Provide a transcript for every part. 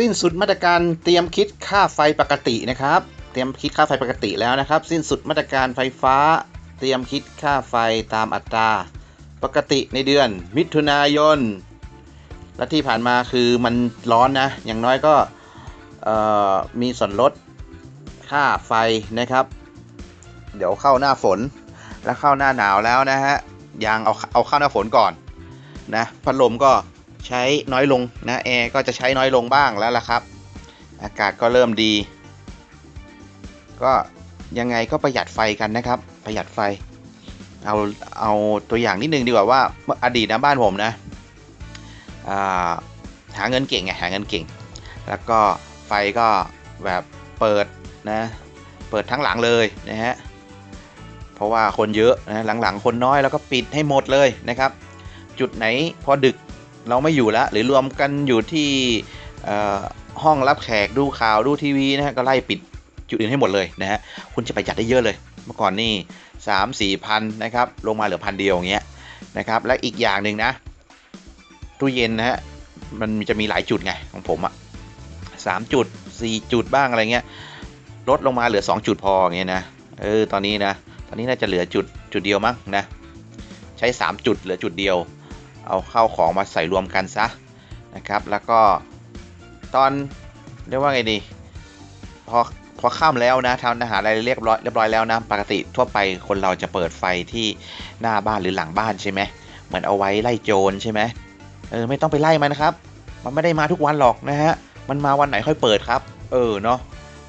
สิ้นสุดมาตรการเตรียมคิดค่าไฟปกตินะครับ เตรียมคิดค่าไฟปกติแล้วนะครับ สิ้นสุดมาตรการไฟฟ้า เตรียมคิดค่าไฟตามอัตรา ปกติในเดือน มิถุนายน และที่ผ่านมาคือมันร้อนนะ อย่างน้อยก็มีส่วนลดค่าไฟนะครับ เดี๋ยวเข้าหน้าฝนแล้วเข้าหน้าหนาวแล้วนะฮะยังเอาเอาเข้าหน้าฝนก่อนนะพัดลมก็ ใช้น้อยลงนะแอร์ก็จะใช้น้อยลงบ้างแล้วล่ะครับ อากาศก็เริ่มดี ก็ยังไงก็ประหยัดไฟกันนะครับ ประหยัดไฟ เอาเอาตัวอย่างนิดนึงดีกว่าว่าอดีตนะบ้านผมนะาหาเงินเก่งไงหาเงินเก่ง แล้วก็ไฟก็แบบเปิดนะเปิดทั้งหลังเลยนะฮะเพราะว่าคนเยอะนะหลังๆคนน้อยแล้วก็ปิดให้หมดเลยนะครับ จุดไหนพอดึก เราไม่อยู่แล้วหรือรวมกันอยู่ที่ห้องรับแขกดูข่าวดูทีวีนะฮะก็ไล่ปิดจุดอื่นให้หมดเลยนะฮะคุณจะประหยัดได้เยอะเลย เมื่อก่อนนี่สามสี่พันนะครับลงมาเหลือพันเดียวอย่างเงี้ยนะครับและอีกอย่างหนึ่งนะตู้เย็นนะฮะมันจะมีหลายจุดไงของผมอะสามจุดสี่จุดบ้างอะไรเงี้ยลดลงมาเหลือ2จุดพออย่างเงี้ยนะเออตอนนี้นะตอนนี้น่าจะเหลือจุดจุดเดียวมั้งนะใช้3จุดเหลือจุดเดียว เอาเข้าของมาใส่รวมกันซะนะครับ แล้วก็ตอนเรียกว่าไงดี พอพอข้ามแล้วนะทำอาหารอะไรเรียบร้อยเรียบร้อยแล้วนะปกติทั่วไปคนเราจะเปิดไฟที่หน้าบ้านหรือหลังบ้านใช่ไหมเหมือนเอาไว้ไล่โจรใช่ไหมเออไม่ต้องไปไล่มันนะครับ มันไม่ได้มาทุกวันหรอกนะฮะมันมาวันไหนค่อยเปิดครับ เออเนาะ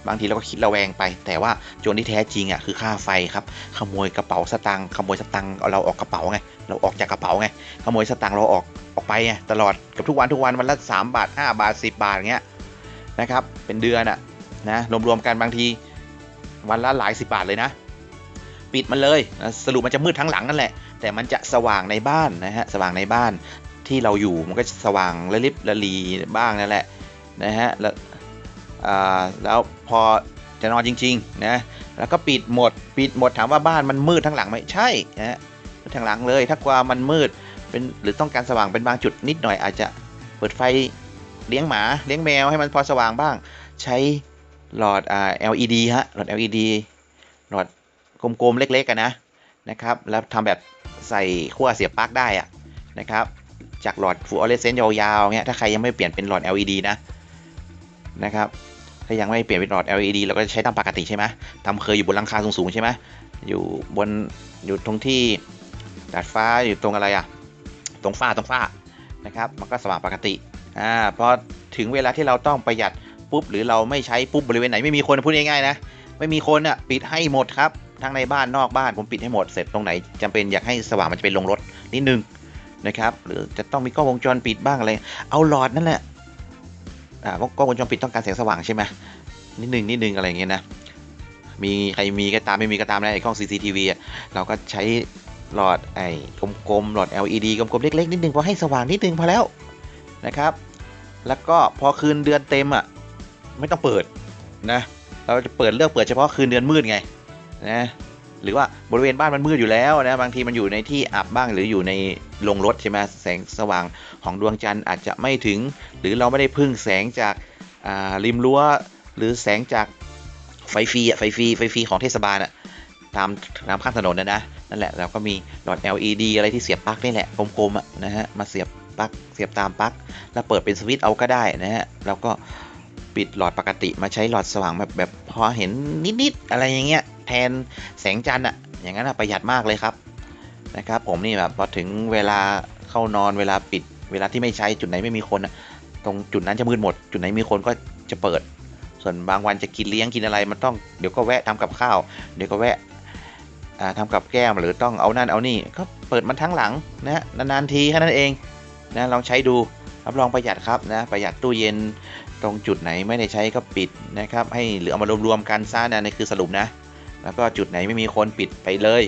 บางทีเราก็คิดระแวงไป แต่ว่าโจรที่แท้จริงอะคือค่าไฟครับขโมยกระเป๋าสตางค์ขโมยสตางค์เอาเราออกกระเป๋าไง เราออกจากกระเป๋าไงขโมยสตางค์เราออกออกไปไงตลอดกับทุกวันทุกวันวันละ3บาท 5 บาท 10 บาทอย่างเงี้ยนะครับเป็นเดือนอะนะรวมๆกันบางทีวันละหลายสิบบาทเลยนะ ปิดมันเลยนะสรุปมันจะมืดทั้งหลังนั่นแหละ แต่มันจะสว่างในบ้านนะฮะสว่างในบ้านที่เราอยู่มันก็สว่างระลิบระลีบ้างนั่นแหละนะฮะแล้วแล้วพอจะนอนจริงๆนะแล้วก็ปิดหมด ปิดหมดถามว่าบ้านมันมืดทั้งหลังไหมใช่นะ ทั้งหลังเลย ถ้ากว่ามันมืดเป็นหรือต้องการสว่างเป็นบางจุดนิดหน่อยอาจจะเปิดไฟเลี้ยงหมาเลี้ยงแมวให้มันพอสว่างบ้าง ใช้หลอดอ่า LED ฮะหลอด LED หลอดกลมๆเล็กๆกันนะนะครับ แล้วทำแบบใส่ขั้วเสียบปลั๊กได้อะนะครับ จากหลอดฟลูออเรสเซนต์ยาวๆเงี้ยถ้าใครยังไม่เปลี่ยนเป็นหลอด LED นะนะครับถ้ายังไม่เปลี่ยนเป็นหลอด LED เราก็จะใช้ตามปกติใช่ไหมทำเคยอยู่บนหลังคาสูงๆใช่ไหมอยู่บนอยู่ตรงที่ ดาดฟ้าอยู่ตรงอะไรอะตรงฝ้าตรงฝ้านะครับ มันก็สว่างปกติอ่าพอถึงเวลาที่เราต้องประหยัดปุ๊บหรือเราไม่ใช้ปุ๊บบริเวณไหนไม่มีคนพูดง่ายๆนะไม่มีคนอะปิดให้หมดครับทั้งในบ้านนอกบ้านผมปิดให้หมดเสร็จตรงไหนจำเป็นอยากให้สว่างมันจะเป็นลงรถนิดนึงนะครับหรือจะต้องมีกล้องวงจรปิดบ้างอะไร เอาหลอดนั่นแหละอ่ากล้องวงจรปิดต้องการแสงสว่างใช่ไหมนิดนึงนิดนึงอะไรอย่างเงี้ยนะมีใครมีก็ตามไม่มีก็ตามนะไอ้กล้อง CCTV อะเราก็ใช้ หลอดไอ้กลมๆหลอด LED กลมๆเล็กๆนิดนึงพอให้สว่างนิดนึงพอแล้วนะครับ แล้วก็พอคืนเดือนเต็มอะไม่ต้องเปิดนะเราจะเปิดเลือกเปิดเฉพาะคืนเดือนมืดไงนะหรือว่าบริเวณบ้านมันมืดอยู่แล้วนะบางทีมันอยู่ในที่อับบ้างหรืออยู่ในโรงรถใช่ไหมแสงสว่างของดวงจันทร์อาจจะไม่ถึง หรือเราไม่ได้พึ่งแสงจากริมรั้วหรือแสงจากไฟฟรีอะไฟฟรีไฟฟรีของเทศบาลอะ ตามตามข้างถนนนะนะนั่นแหละเราก็มีหลอด LED อะไรที่เสียบปลั๊กนี่แหละกลมๆอะนะฮะมาเสียบปลั๊กเสียบตามปลั๊กแล้วเปิดเป็นสวิตช์เอาก็ได้นะฮะแล้วก็ปิดหลอดปกติมาใช้หลอดสว่างแบบแบบพอเห็นนิดๆอะไรอย่างเงี้ยแทนแสงจันทร์อะอย่างนั้นประหยัดมากเลยครับนะครับ ผมนี่แบบพอถึงเวลาเข้านอนเวลาปิด เวลาที่ไม่ใช้จุดไหนไม่มีคนตรงจุดนั้นจะมืดหมด จุดไหนมีคนก็จะเปิด ส่วนบางวันจะกินเลี้ยงกินอะไรมันต้องเดี๋ยวก็แวะทำกับข้าว เดี๋ยวก็แวะ ทำกับแก้มหรือต้องเอานั่นเอานี่ ก็เปิดมันทั้งหลังนะนานๆทีแค่นั้นเองนะลองใช้ดูรับรองประหยัดครับนะประหยัดตู้เย็นตรงจุดไหนไม่ได้ใช้ก็ปิดนะครับ ให้เหรือเอามารวมๆกันซะนะนี่คือสรุปนะ แล้วก็จุดไหนไม่มีคนปิดไปเลย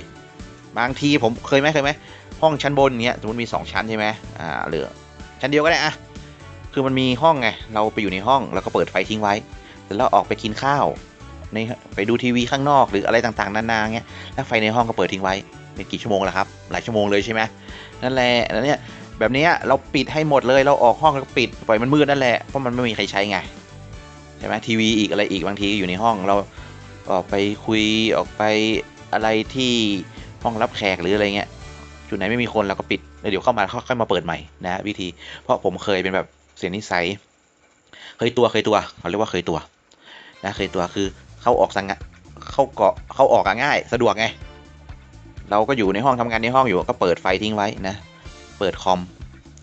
บางทีผมเคยไหมเคยไหมห้องชั้นบนเนี้ยสมมติมี 2 ชั้นใช่ไหมอ่าเหรือชั้นเดียวก็ได้อะคือมันมีห้องไงเราไปอยู่ในห้องแล้วก็เปิดไฟทิ้งไว้แล้วเราออกไปกินข้าว ในไปดูทีวีข้างนอกหรืออะไรต่างๆ นานาเงี้ยแล้วไฟในห้องก็เปิดทิ้งไว้เป็นกี่ชั่วโมงแล้วครับ หลายชั่วโมงเลยใช่ไหมนั่นแหละนั่นเนี่ยแบบนี้เราปิดให้หมดเลยเราออกห้องแล้วก็ปิดปล่อยมันมืดนั่นแหละเพราะมันไม่มีใครใช้ไงใช่ไหมทีวีอีกอะไรอีกบางทีอยู่ในห้องเราออกไปคุยออกไปอะไรที่ห้องรับแขกหรืออะไรเงี้ยจุดไหนไม่มีคนเราก็ปิดแล้วเดี๋ยวเข้ามาค่อยมาเปิดใหม่นะวิธีเพราะผมเคยเป็นแบบเสียนิสัย เคยตัวเคยตัวเขาเรียกว่าเคยตัวนะเคยตัวคือ เข้าออกสังะเข้าเกาะเข้าออกง่าย สะดวกไง เราก็อยู่ในห้องทำงานในห้องอยู่ก็เปิดไฟทิ้งไว้นะ เปิดคอม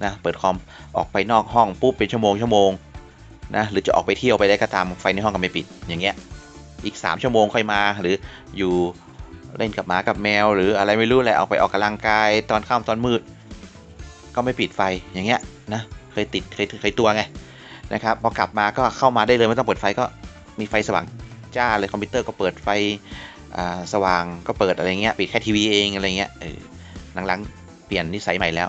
นะเปิดคอมออกไปนอกห้องปุ๊บเป็นชั่วโมงชั่วโมงนะหรือจะออกไปเที่ยวไปได้ก็ตามไฟในห้องก็ไม่ปิดอย่างเงี้ยอีก 3 ชั่วโมงค่อยมาหรืออยู่เล่นกับหมากับแมว หรืออะไรไม่รู้แหละออกไปออกกำลังกายตอนค่ำตอนมืด ก็ไม่ปิดไฟอย่างเงี้ยนะเคยติดเคยเคยตัวไงนะครับพอกลับมาก็เข้ามาได้เลยไม่ต้องเปิดไฟก็มีไฟสว่าง จ้าเลยคอมพิวเตอร์ก็เปิดไฟสว่างก็เปิดอะไรเงี้ยปิดแค่ทีวีเองอะไรเงี้ยเออหลังๆเปลี่ยนนิสัยใหม่แล้ว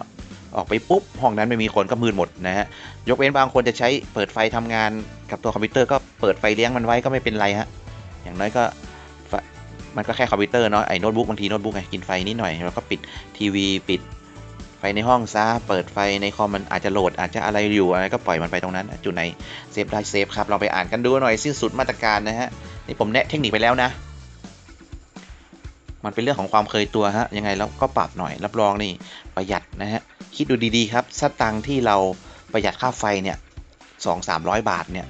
ออกไปปุ๊บห้องนั้นไม่มีคนก็มืดหมดนะฮะยกเว้นบางคนจะใช้เปิดไฟทำงานกับตัวคอมพิวเตอร์ก็เปิดไฟเลี้ยงมันไว้ก็ไม่เป็นไรฮะอย่างน้อยก็มันก็แค่คอมพิวเตอร์เนาะไอ้โน้ตบุ๊กบางทีโน้ตบุ๊กไงกินไฟนิดหน่อยแล้วก็ปิดทีวีปิดไฟในห้องซะเปิดไฟในคอมมันอาจจะโหลดอาจจะอะไรอยู่อะไรก็ปล่อยมันไปตรงนั้น จุดไหนเซฟได้เซฟครับเราไปอ่านกันดูหน่อยสิ้นสุดมาตรการนะฮะ นี่ผมแนะเทคนิคไปแล้วนะ มันเป็นเรื่องของความเคยตัวฮะ ยังไงเราก็ปรับหน่อย รับรองนี่ประหยัดนะฮะ คิดดูดีๆครับสตังที่เราประหยัดค่าไฟเนี่ยสองสามร้อยบาทเนี่ย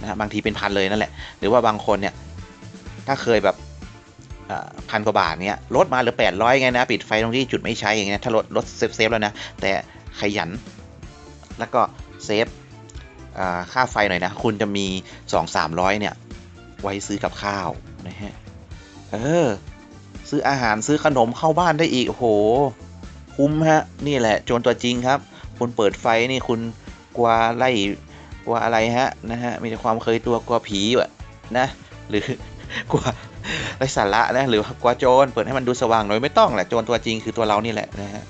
นะฮะบางทีเป็นพันเลยนั่นแหละ หรือว่าบางคนเนี่ยถ้าเคยแบบพันกว่าบาทเนี่ยลดมาเหลือแปดร้อยไงนะ ปิดไฟตรงที่จุดไม่ใช้อย่างเงี้ยถ้าลดลดเซฟเซฟแล้วนะ แต่ขยัน แล้วก็เซฟค่าไฟหน่อยนะ คุณจะมี 2 300 เนี่ย ไว้ซื้อกับข้าวนะฮะ เออ ซื้ออาหารซื้อขนมเข้าบ้านได้อีกโอ้โห คุ้มฮะ นี่แหละ โจรตัวจริงครับ คุณเปิดไฟนี่คุณกลัวไล่กลัวอะไรฮะนะฮะ มีแต่ความเคยตัวกลัวผีวะนะ หรือกลัวไรสาระนะหรือกลัวโจรเปิดให้มันดูสว่างหน่อยไม่ต้องแหละโจรตัวจริงคือตัวเรานี่แหละนะฮะ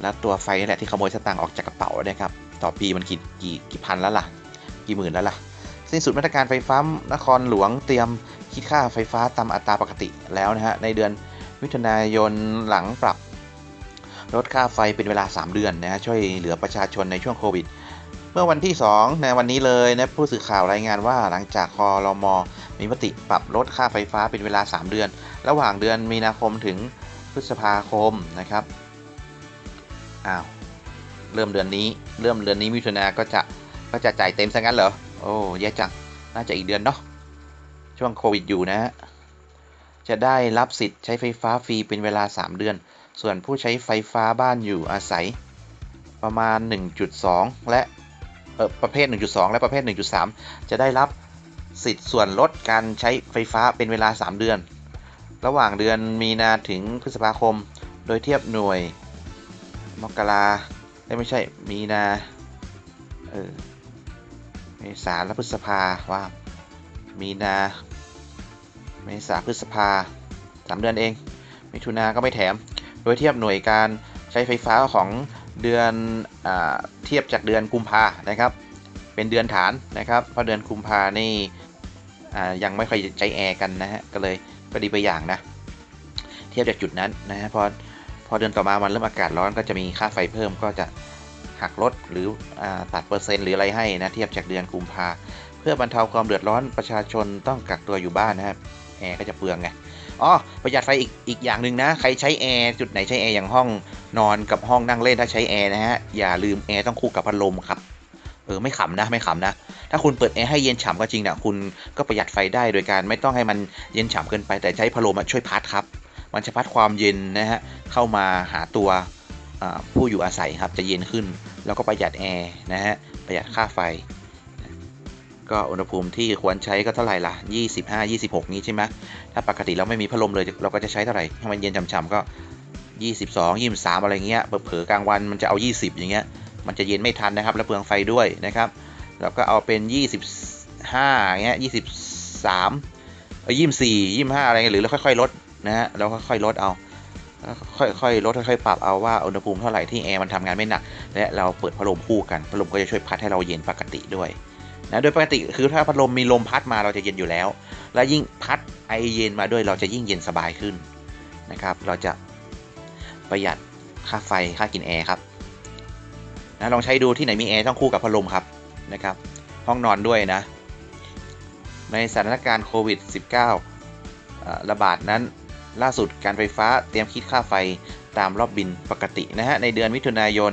แล้วตัวไฟนี่แหละที่ขโมยสตางค์ออกจากกระเป๋านะครับ ต่อปีมันกี่กี่กี่พันแล้วล่ะ กี่หมื่นแล้วล่ะ สิ้นสุดมาตรการไฟฟ้านครหลวงเตรียมคิดค่าไฟฟ้าตามอัตราปกติแล้วนะฮะในเดือนมิถุนายนหลังปรับลดค่าไฟเป็นเวลา 3 เดือนนะฮะช่วยเหลือประชาชนในช่วงโควิด เมื่อวันที่ 2 ในวันนี้เลยนะผู้สื่อข่าวรายงานว่าหลังจากคอรมอมีมติปรับลดค่าไฟฟ้าเป็นเวลา 3 เดือน ระหว่างเดือนมีนาคมถึงพฤษภาคมนะครับอ้าวเริ่มเดือนนี้ เริ่มเดือนนี้มิถุนาก็จะก็จะจ่ายเต็มซะงั้นเหรอ โอ้แย่จัง น่าจะอีกเดือนเนาะ ช่วงโควิดอยู่นะฮะจะได้รับสิทธิ์ใช้ไฟฟ้าฟรีเป็นเวลา 3 เดือน ส่วนผู้ใช้ไฟฟ้าบ้านอยู่อาศัย ประมาณ 1.2 และเออประเภท 1.2 และประเภท 1.3 จะได้รับสิทธิ์ส่วนลดการใช้ไฟฟ้าเป็นเวลา 3 เดือน ระหว่างเดือนมีนาถึงพฤษภาคม โดยเทียบหน่วย มกราไม่ใช่ มีนา เออ เมษาและพฤษภาว่า มีนา เมษาพฤษภาสามเดือนเอง มิถุนาก็ไม่แถม โดยเทียบหน่วยการใช้ไฟฟ้าของเดือนอเทียบจากเดือนกุมภานะครับ เป็นเดือนฐานนะครับเพราะเดือนกุมภานี่ยังไม่ค่อยใช้แอร์กันนะฮะก็เลยก็ดีไปอย่างนะ เทียบจากจุดนั้นนะฮะพอพอเดือนต่อมามันเริ่มอากาศร้อนก็จะมีค่าไฟเพิ่มก็จะ หักลดหรืออตัดเปอร์เซ็นต์หรืออะไรให้นะเทียบจากเดือนกุมภาเพื่อบรรเทาความเดือดร้อนประชาชนต้องกักตัวอยู่บ้านนะครับแอร์ก็จะเปลืองไงอ๋อประหยัดไฟอีกอีกอย่างหนึ่งนะ ใครใช้แอร์จุดไหนใช้แอร์อย่างห้องนอนกับห้องนั่งเล่นถ้าใช้แอร์นะฮะอย่าลืมแอร์ต้องคู่กับพัดลมครับเออไม่ขำนะไม่ขำนะ ถ้าคุณเปิดแอร์ให้เย็นฉ่ำก็จริงนะคุณก็ประหยัดไฟได้โดยการไม่ต้องให้มันเย็นฉ่ำเกินไปแต่ใช้พัดลมช่วยพัดครับ มันจะพัดความเย็นนะฮะเข้ามาหาตัวผู้อยู่อาศัยครับจะเย็นขึ้น แล้วก็ประหยัดแอร์นะฮะประหยัดค่าไฟ ก็อุณหภูมิที่ควรใช้ก็เท่าไหร่ล่ะ 25 26 นี้ใช่ไหมถ้าปกติเราไม่มีพัดลมเลยเราก็จะใช้เท่าไหร่ให้มันเย็นฉ่ำๆก็ 22 23 อะไรเงี้ยเผลอกลางวันมันจะเอา 20 อย่างเงี้ยมันจะเย็นไม่ทันนะครับ และเปลืองไฟด้วยนะครับ แล้วก็เอาเป็น 25เงี้ย23เออ24 25 อะไรเงี้ยหรือเราค่อยๆลดนะฮะเราค่อยๆลดเอา ค่อยๆลดค่อยๆปรับเอาว่าอุณหภูมิเท่าไหร่ที่แอร์มันทำงานไม่หนัก และเราเปิดพัดลมคู่กันพัดลมก็จะช่วยพัดให้เราเย็นปกติด้วยนะโดยปกติคือถ้าพัดลมมีลมพัดมาเราจะเย็นอยู่แล้ว และยิ่งพัดไอเย็นมาด้วยเราจะยิ่งเย็นสบายขึ้นนะครับ เราจะประหยัดค่าไฟค่ากินแอร์ครับนะลองใช้ดูที่ไหนมีแอร์ต้องคู่กับพัดลมครับนะครับ ห้องนอนด้วยนะ ในสถานการณ์โควิด -19 ระบาดนั้น ล่าสุดการไฟฟ้าเตรียมคิดค่าไฟตามรอบบินปกตินะฮะในเดือนมิถุนายน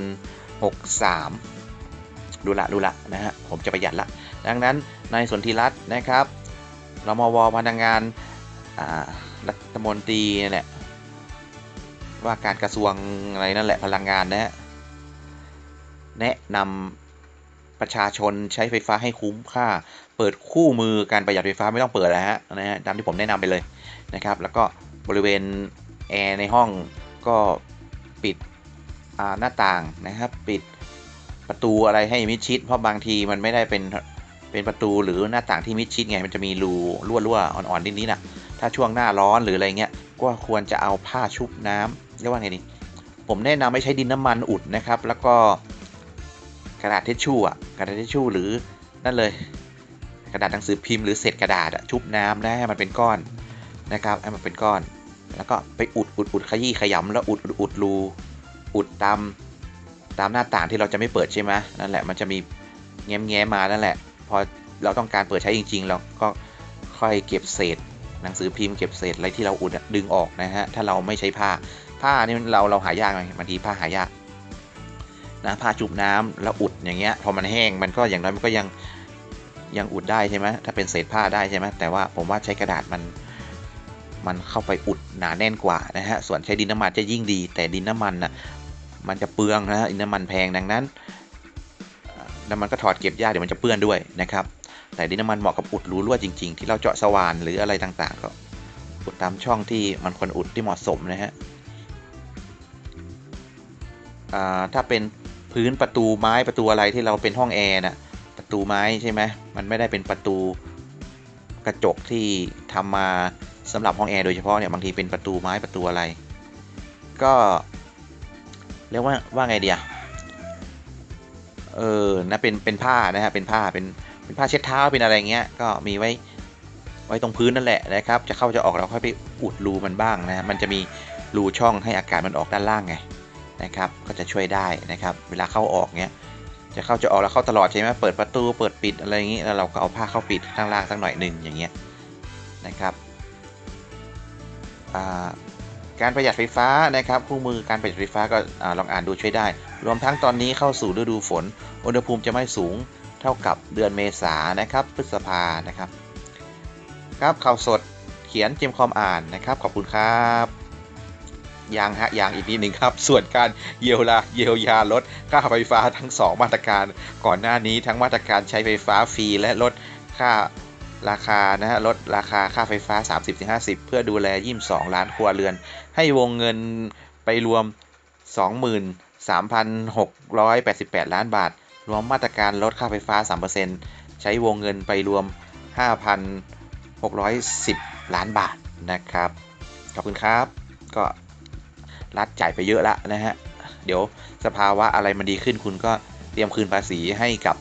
63 ดูละดูละนะฮะผมจะประหยัดละ ดังนั้นนายสนธิรัตน์นะครับรมวพนักงานรัฐมนตรีเนี่ยว่าการกระทรวงอะไรนั่นแหละพลังงานนะฮะแนะนำประชาชนใช้ไฟฟ้าให้คุ้มค่า เปิดคู่มือการประหยัดไฟฟ้าไม่ต้องเปิดแล้วฮะนะฮะตามที่ผมแนะนำไปเลยนะครับ แล้วก็ บริเวณแอร์ในห้องก็ปิดหน้าต่างนะครับ ปิดประตูอะไรให้มิดชิด เพราะบางทีมันไม่ได้เป็นเป็นประตูหรือหน้าต่างที่มิดชิดไงมันจะมีรูรั่วๆอ่อนๆนิดนี้นะถ้าช่วงหน้าร้อนหรืออะไรเงี้ยก็ควรจะเอาผ้าชุบน้ำเรียกว่าไงดีผมแนะนำไม่ใช้ดินน้ำมันอุดนะครับ แล้วก็กระดาษเทชชู่อะกระดาษเทชชู่หรือนั่นเลย กระดาษหนังสือพิมพ์หรือเศษกระดาษชุบน้ำนะให้มันเป็นก้อน นะครับให้มันเป็นก้อน แล้วก็ไปอุดอุดอุดขยี้ขยำแล้วอุดอุดอุดรูอุดตามตามหน้าต่างที่เราจะไม่เปิดใช่ไหมนั่นแหละมันจะมีแง้มแง้มมานั่นแหละ พอเราต้องการเปิดใช้จริง ๆ เราก็ค่อยเก็บเศษ หนังสือพิมพ์เก็บเศษอะไรที่เราอุดดึงออกนะฮะถ้าเราไม่ใช้ผ้าผ้านี่เราเราหายากไงบางทีผ้าหายากนะผ้าจุบน้ำแล้วอุดอย่างเงี้ยพอมันแห้งมันก็อย่างน้อยมันก็ยังยังอุดได้ใช่ไหมถ้าเป็นเศษผ้าได้ใช่ไหมแต่ว่าผมว่าใช้กระดาษมัน มันเข้าไปอุดหนาแน่นกว่านะฮะ ส่วนใช้ดินน้ำมันจะยิ่งดี แต่ดินน้ำมันน่ะมันจะเปลืองนะฮะดินน้ำมันแพงดังนั้นแล้วมันก็ถอดเก็บยากเดี๋ยวมันจะเปื้อนด้วยนะครับ แต่ดินน้ำมันเหมาะกับอุดรูรั่วจริง ๆ ที่เราเจาะสว่านหรืออะไรต่างๆ ก็อุดตามช่องที่มันควรอุดที่เหมาะสมนะฮะถ้าเป็นพื้นประตูไม้ประตูอะไรที่เราเป็นห้องแอร์นะประตูไม้ใช่ไหมมันไม่ได้เป็นประตูกระจกที่ทำมา สำหรับห้องแอร์โดยเฉพาะเนี่ยบางทีเป็นประตูไม้ประตูอะไร ก็เรียกว่าว่าไงเดียเออนะเป็นเป็นผ้านะฮะเป็นผ้าเป็นเป็นผ้าเช็ดเท้าเป็นอะไรเงี้ยก็มีไว้ไว้ตรงพื้นนั่นแหละนะครับ จะเข้าจะออกเราค่อยไปอุดรูมันบ้างนะมันจะมีรูช่องให้อากาศมันออกด้านล่างไงนะครับก็จะช่วยได้นะครับ เวลาเข้าออกเงี้ยจะเข้าจะออกแล้วเข้าตลอดใช่ไหมเปิดประตูเปิดปิดอะไรอย่างงี้แล้วเราก็เอาผ้าเข้าปิดข้างล่างสักหน่อยหนึ่งอย่างเงี้ยนะครับ การประหยัดไฟฟ้านะครับคู่มือการประหยัดไฟฟ้าก็ลองอ่านดูช่วยได้ รวมทั้งตอนนี้เข้าสู่ฤดูฝน อุณหภูมิจะไม่สูงเท่ากับเดือนเมษานะครับพฤษภานะครับครับข่าวสดเขียนเจมคอมอ่านนะครับ ขอบคุณครับยังฮะยังอีกนิดหนึ่งครับ ส่วนการเยียวยาเยียวยาลดค่าไฟฟ้าทั้ง 2 มาตรการ ก่อนหน้านี้ทั้งมาตรการใช้ไฟฟ้าฟรีและลดค่า ราคานะฮะลดราคาค่าไฟฟ้า 30-50 เพื่อดูแล 22 ล้านครัวเรือน ให้วงเงินไปรวม 23,688 ล้านบาท รวมมาตรการลดค่าไฟฟ้า 3%ใช้วงเงินไปรวม 5,610 ล้านบาทนะครับ ขอบคุณครับ ก็รัดจ่ายไปเยอะละนะฮะ เดี๋ยวสภาวะอะไรมันดีขึ้นคุณก็เตรียมคืนภาษีให้กับ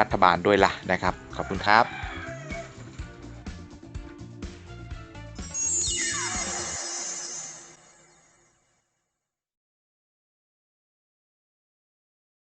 รัฐบาลด้วยล่ะนะครับ ขอบคุณครับ